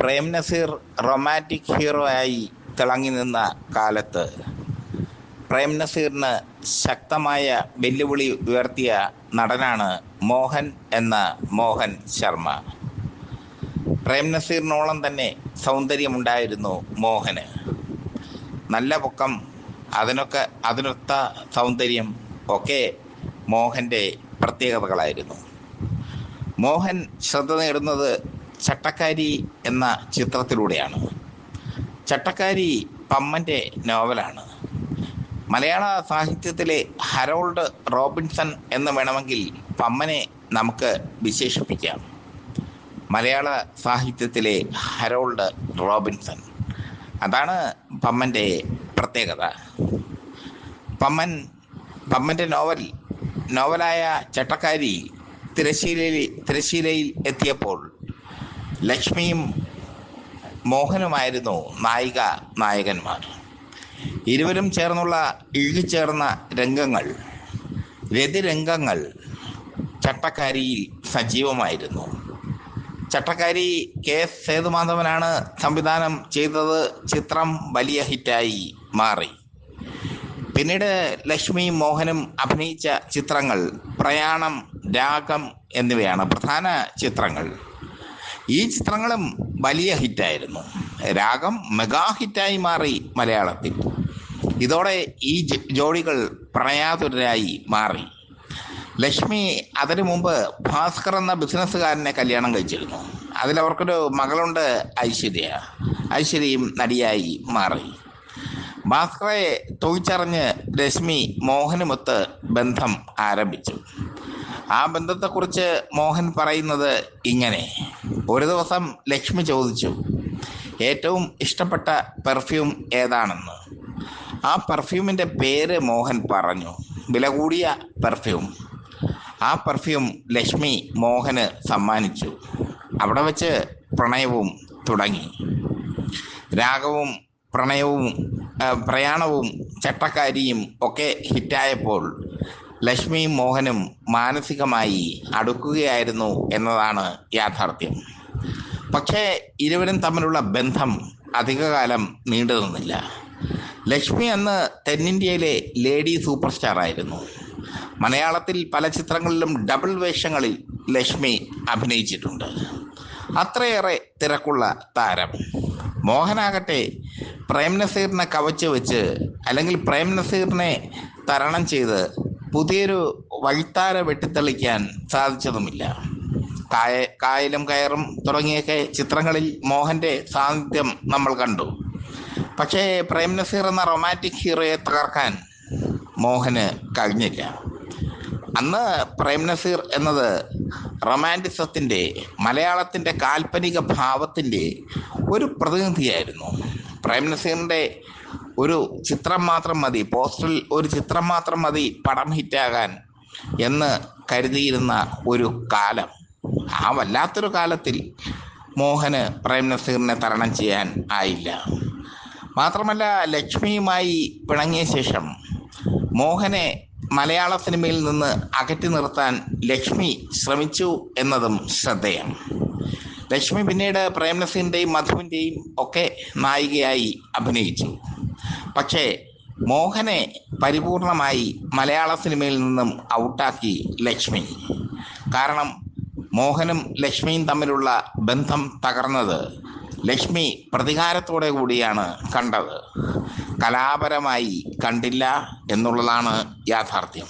Prem Naseer romantic hero ആയി തിളങ്ങി നിന്ന കാലത്ത് പ്രേം നസീറിന് ശക്തമായ വെല്ലുവിളി ഉയർത്തിയ നടനാണ് മോഹൻ എന്ന മോഹൻ ശർമ്മ. പ്രേം നസീറിനോളം തന്നെ സൗന്ദര്യമുണ്ടായിരുന്നു മോഹന്. നല്ല പൊക്കം അതിനൊക്കെ അതിനൊത്ത സൗന്ദര്യം ഒക്കെ മോഹന്റെ പ്രത്യേകതകളായിരുന്നു. മോഹൻ ശ്രദ്ധ നേടുന്നത് ചട്ടക്കാരി എന്ന ചിത്രത്തിലൂടെയാണ്. ചട്ടക്കാരി പമ്മന്റെ നോവലാണ്. മലയാള സാഹിത്യത്തിലെ ഹരോൾഡ് റോബിൻസൺ എന്ന് വേണമെങ്കിൽ പമ്മനെ നമുക്ക് വിശേഷിപ്പിക്കാം. മലയാള സാഹിത്യത്തിലെ ഹരോൾഡ് റോബിൻസൺ. അതാണ് പമ്മന്റെ പ്രത്യേകത. പമ്മൻ പമ്മന്റെ നോവൽ നോവലായ ചട്ടക്കാരി തിരശ്ശീലയിൽ തിരശ്ശീലയിൽ എത്തിയപ്പോൾ ലക്ഷ്മിയും മോഹനുമായിരുന്നു നായിക നായകന്മാർ. ഇരുവരും ചേർന്നുള്ള ഇഴുകിച്ചേർന്ന രംഗങ്ങൾ രതിരംഗങ്ങൾ ചട്ടക്കാരിയിൽ സജീവമായിരുന്നു. ചട്ടക്കാരി കെ എസ് സേതുമാധവനാണ് സംവിധാനം ചെയ്തത്. ചിത്രം വലിയ ഹിറ്റായി മാറി. പിന്നീട് ലക്ഷ്മിയും മോഹനും അഭിനയിച്ച ചിത്രങ്ങൾ പ്രയാണം രാഗം എന്നിവയാണ് പ്രധാന ചിത്രങ്ങൾ. ഈ ചിത്രങ്ങളും വലിയ ഹിറ്റായിരുന്നു. രാഗം മെഗാ ഹിറ്റായി മാറി മലയാളത്തിൽ. ഇതോടെ ഈ ജോഡികൾ പ്രണയാതുരായി മാറി. ലക്ഷ്മി അതിനു മുമ്പ് ഭാസ്കർ എന്ന ബിസിനസ്സുകാരനെ കല്യാണം കഴിച്ചിരുന്നു. അതിലവർക്കൊരു മകളുണ്ട് ഐശ്വര്യ. ഐശ്വര്യയും നടിയായി മാറി. ഭാസ്കറെ തൊഴിച്ചറിഞ്ഞ് രശ്മി മോഹനുമൊത്ത് ബന്ധം ആരംഭിച്ചു. ആ ബന്ധത്തെക്കുറിച്ച് മോഹൻ പറയുന്നത് ഇങ്ങനെ. ഒരു ദിവസം ലക്ഷ്മി ചോദിച്ചു ഏറ്റവും ഇഷ്ടപ്പെട്ട പെർഫ്യൂം ഏതാണെന്ന്? ആ പെർഫ്യൂമിന്റെ പേര് മോഹൻ പറഞ്ഞു വില കൂടിയ പെർഫ്യൂം ആ പെർഫ്യൂം ലക്ഷ്മി മോഹന് സമ്മാനിച്ചു. അവിടെ വച്ച് പ്രണയവും തുടങ്ങി. രാഗവും പ്രണയവും പ്രയാണവും ചട്ടക്കാരിയും ഒക്കെ ഹിറ്റായപ്പോൾ ലക്ഷ്മിയും മോഹനും മാനസികമായി അടുക്കുകയായിരുന്നു എന്നതാണ് യാഥാർത്ഥ്യം. പക്ഷേ ഇരുവരും തമ്മിലുള്ള ബന്ധം അധികകാലം നീണ്ടു നിന്നില്ല. ലക്ഷ്മി അന്ന് തെന്നിന്ത്യയിലെ ലേഡി സൂപ്പർ സ്റ്റാർ ആയിരുന്നു മലയാളത്തിൽ പല ചിത്രങ്ങളിലും ഡബിൾ വേഷങ്ങളിൽ ലക്ഷ്മി അഭിനയിച്ചിട്ടുണ്ട്. അത്രയേറെ തിരക്കുള്ള താരം. മോഹനാകട്ടെ പ്രേം നസീറിനെ കവച്ച് വെച്ച് അല്ലെങ്കിൽ പ്രേംനസീറിനെ തരണം ചെയ്ത് പുതിയൊരു വഴിത്താര വെട്ടിത്തെളിക്കാൻ സാധിച്ചതുമില്ല. കായ കായലും കയറും തുടങ്ങിയൊക്കെ ചിത്രങ്ങളിൽ മോഹന്റെ സാന്നിധ്യം നമ്മൾ കണ്ടു. പക്ഷേ പ്രേം നസീർ എന്ന റൊമാന്റിക് ഹീറോയെ തകർക്കാൻ മോഹന് കഴിഞ്ഞില്ല. അന്ന് പ്രേം നസീർ എന്നത് റൊമാന്റിസത്തിന്റെ മലയാളത്തിന്റെ കാൽപ്പനിക ഭാവത്തിന്റെ ഒരു പ്രതിനിധിയായിരുന്നു. പ്രേം നസീറിന്റെ ഒരു ചിത്രം മാത്രം മതി പോസ്റ്ററിൽ ഒരു ചിത്രം മാത്രം മതി പടം ഹിറ്റാകാൻ എന്ന് കരുതിയിരുന്ന ഒരു കാലം. ആ വല്ലാത്തൊരു കാലത്തിൽ മോഹന് പ്രേം നസീറിനെ തരണം ചെയ്യാൻ ആയില്ല. മാത്രമല്ല ലക്ഷ്മിയുമായി പിണങ്ങിയ ശേഷം മോഹനെ മലയാള സിനിമയിൽ നിന്ന് അകറ്റി നിർത്താൻ ലക്ഷ്മി ശ്രമിച്ചു എന്നതും ശ്രദ്ധേയം. ലക്ഷ്മി പിന്നീട് പ്രേം നസീറിന്റെയും മധുവിന്റെയും ഒക്കെ നായികയായി അഭിനയിച്ചു. പക്ഷേ മോഹനെ പരിപൂർണമായി മലയാള സിനിമയിൽ നിന്നും ഔട്ടാക്കി ലക്ഷ്മി. കാരണം മോഹനും ലക്ഷ്മിയും തമ്മിലുള്ള ബന്ധം തകർന്നത് ലക്ഷ്മി പ്രതികാരത്തോടെ കൂടിയാണ് കണ്ടത്. കലാപരമായി കണ്ടില്ല എന്നുള്ളതാണ് യാഥാർത്ഥ്യം.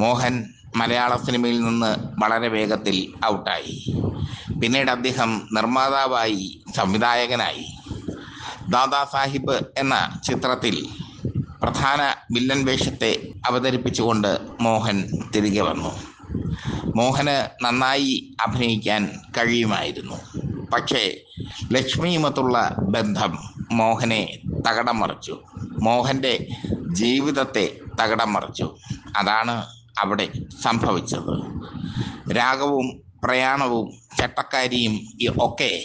മോഹൻ മലയാള സിനിമയിൽ നിന്ന് വളരെ വേഗത്തിൽ ഔട്ടായി. പിന്നീട് അദ്ദേഹം നിർമ്മാതാവായി സംവിധായകനായി. ദാദാ സാഹിബ് എന്ന ചിത്രത്തിൽ പ്രധാന വില്ലൻ വേഷത്തെ അവതരിപ്പിച്ചുകൊണ്ട് മോഹൻ തിരികെ വന്നു. മോഹന് നന്നായി അഭിനയിക്കാൻ കഴിയുമായിരുന്നു. പക്ഷേ ലക്ഷ്മിയുമത്തുള്ള ബന്ധം മോഹനെ തകടം മറിച്ചു മോഹന്റെ ജീവിതത്തെ തകടം മറിച്ചു അതാണ് അവിടെ സംഭവിച്ചത്. രാഗവും പ്രയാണവും ചട്ടക്കാരിയും ഒക്കെ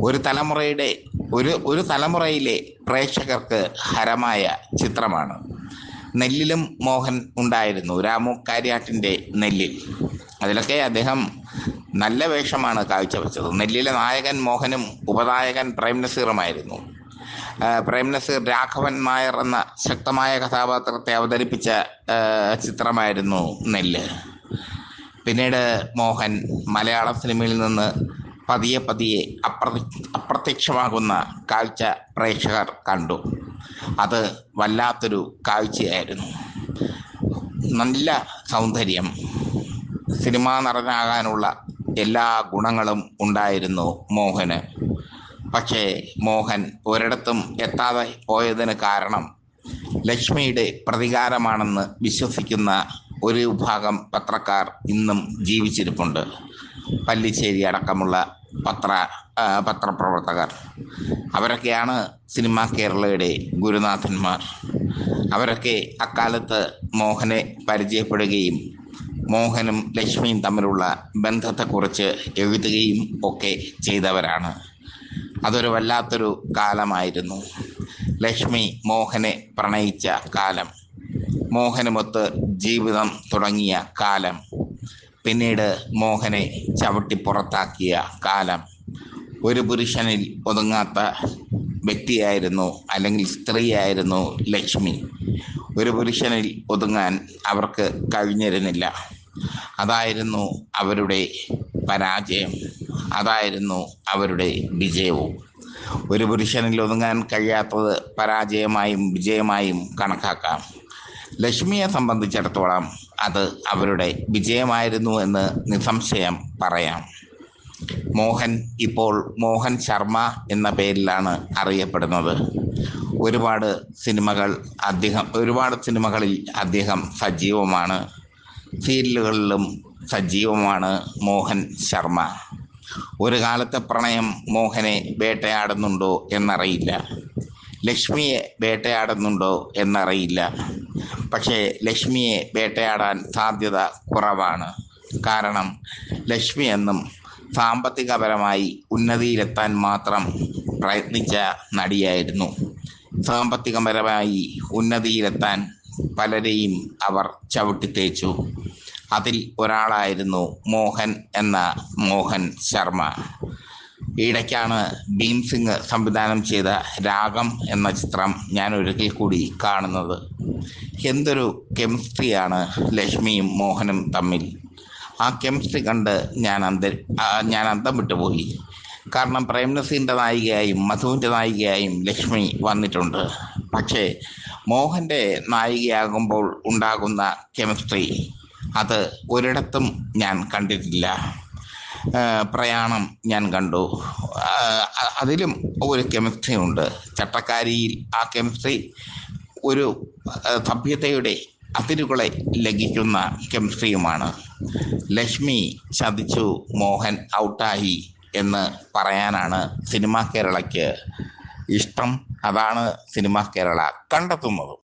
ഒരു തലമുറയുടെ ഒരു ഒരു തലമുറയിലെ പ്രേക്ഷകർക്ക് ഹരമായ ചിത്രമാണ്. നെല്ലിലും മോഹൻ ഉണ്ടായിരുന്നു രാമു കാര്യാട്ടിന്റെ നെല്ലിൽ. അതിലൊക്കെ അദ്ദേഹം നല്ല വേഷമാണ് കാഴ്ചവെച്ചത്. നെല്ലിലെ നായകൻ മോഹനും ഉപനായകൻ പ്രേം നസീറുമായിരുന്നു. ആ, പ്രേം നസീർ രാഘവൻ നായർ എന്ന ശക്തമായ കഥാപാത്രത്തെ അവതരിപ്പിച്ച ചിത്രമായിരുന്നു നെല്ല്. പിന്നീട് മോഹൻ മലയാള സിനിമയിൽ നിന്ന് പതിയെ പതിയെ അപ്രതി അപ്രത്യക്ഷമാകുന്ന കാഴ്ച പ്രേക്ഷകർ കണ്ടു. അത് വല്ലാത്തൊരു കാഴ്ചയായിരുന്നു. നല്ല സൗന്ദര്യം. സിനിമാ നടനാകാനുള്ള എല്ലാ ഗുണങ്ങളും ഉണ്ടായിരുന്നു മോഹന്. പക്ഷേ മോഹൻ ഒരിടത്തും എത്താതെ പോയതിന് കാരണം ലക്ഷ്മിയുടെ പ്രതികാരമാണെന്ന് വിശ്വസിക്കുന്ന ഒരു വിഭാഗം പത്രക്കാർ ഇന്നും ജീവിച്ചിരിപ്പുണ്ട്. പല്ലിശ്ശേരി അടക്കമുള്ള പത്ര പത്രപ്രവർത്തകർ. അവരൊക്കെയാണ് സിനിമാ കേരളയുടെ ഗുരുനാഥന്മാർ. അവരൊക്കെ അക്കാലത്ത് മോഹനെ പരിചയപ്പെടുകയും മോഹനും ലക്ഷ്മിയും തമ്മിലുള്ള ബന്ധത്തെക്കുറിച്ച് എഴുതുകയും ഒക്കെ ചെയ്തവരാണ്. അതൊരു വല്ലാത്തൊരു കാലമായിരുന്നു. ലക്ഷ്മി മോഹനെ പ്രണയിച്ച കാലം മോഹനുമൊത്ത് ജീവിതം തുടങ്ങിയ കാലം. പിന്നീട് മോഹനെ ചവിട്ടി പുറത്താക്കിയ കാലം. ഒരു പുരുഷനിൽ ഒതുങ്ങാത്ത വ്യക്തിയായിരുന്നു അല്ലെങ്കിൽ സ്ത്രീയായിരുന്നു ലക്ഷ്മി. ഒരു പുരുഷനിൽ ഒതുങ്ങാൻ അവർക്ക് കഴിഞ്ഞിരുന്നില്ല. അതായിരുന്നു അവരുടെ പരാജയം. അതായിരുന്നു അവരുടെ വിജയവും. ഒരു പുരുഷനിൽ ഒതുങ്ങാൻ കഴിയാത്തത് പരാജയമായും വിജയമായും കണക്കാക്കാം. ലക്ഷ്മിയെ സംബന്ധിച്ചിടത്തോളം അത് അവരുടെ വിജയമായിരുന്നു എന്ന് നിസ്സംശയം പറയാം. മോഹൻ ഇപ്പോൾ മോഹൻ ശർമ്മ എന്ന പേരിലാണ് അറിയപ്പെടുന്നത്. ഒരുപാട് സിനിമകൾ അദ്ദേഹം ഒരുപാട് സിനിമകളിൽ അദ്ദേഹം സജീവമാണ്. സീരിയലുകളിലും സജീവമാണ് മോഹൻ ശർമ്മ. ഒരു കാലത്തെ പ്രണയം മോഹനെ വേട്ടയാടുന്നുണ്ടോ എന്നറിയില്ല. ലക്ഷ്മിയെ വേട്ടയാടുന്നുണ്ടോ എന്നറിയില്ല. പക്ഷേ ലക്ഷ്മിയെ വേട്ടയാടാൻ സാധ്യത കുറവാണ്. കാരണം ലക്ഷ്മി എന്നും സാമ്പത്തികപരമായി ഉന്നതിയിലെത്താൻ മാത്രം പ്രയത്നിച്ച നടിയായിരുന്നു. സാമ്പത്തികപരമായി ഉന്നതിയിലെത്താൻ പലരെയും അവർ ചവിട്ടിത്തേച്ചു. അതിൽ ഒരാളായിരുന്നു മോഹൻ എന്ന മോഹൻ ശർമ്മ. ഇടയ്ക്കാണ് ഭീം സിംഗ് സംവിധാനം ചെയ്ത രാഗം എന്ന ചിത്രം ഞാൻ ഒരിക്കൽ കൂടി കാണുന്നത്. എന്തൊരു കെമിസ്ട്രിയാണ് ലക്ഷ്മിയും മോഹനും തമ്മിൽ. ആ കെമിസ്ട്രി കണ്ട് ഞാൻ അന്ത ഞാൻ അന്തം വിട്ടുപോയി. കാരണം പ്രേംനസീന്റെ നായികയായും മധുവിന്റെ നായികയായും ലക്ഷ്മി വന്നിട്ടുണ്ട്. പക്ഷേ മോഹന്റെ നായികയാകുമ്പോൾ ഉണ്ടാകുന്ന കെമിസ്ട്രി അത് ഒരിടത്തും ഞാൻ കണ്ടിട്ടില്ല. പ്രയാണം ഞാൻ കണ്ടു. അതിലും ഒരു കെമിസ്ട്രി ഉണ്ട്. ചട്ടക്കാരിയിൽ ആ കെമിസ്ട്രി ഒരു സഭ്യതയുടെ അതിരുകളെ ലംഘിക്കുന്ന കെമിസ്ട്രിയുമാണ് ലക്ഷ്മി ചതിച്ചു മോഹൻ ഔട്ടായി എന്ന് പറയാനാണ് സിനിമാ കേരളയ്ക്ക് ഇഷ്ടം. അതാണ് സിനിമാ കേരള കണ്ടെത്തുന്നത്.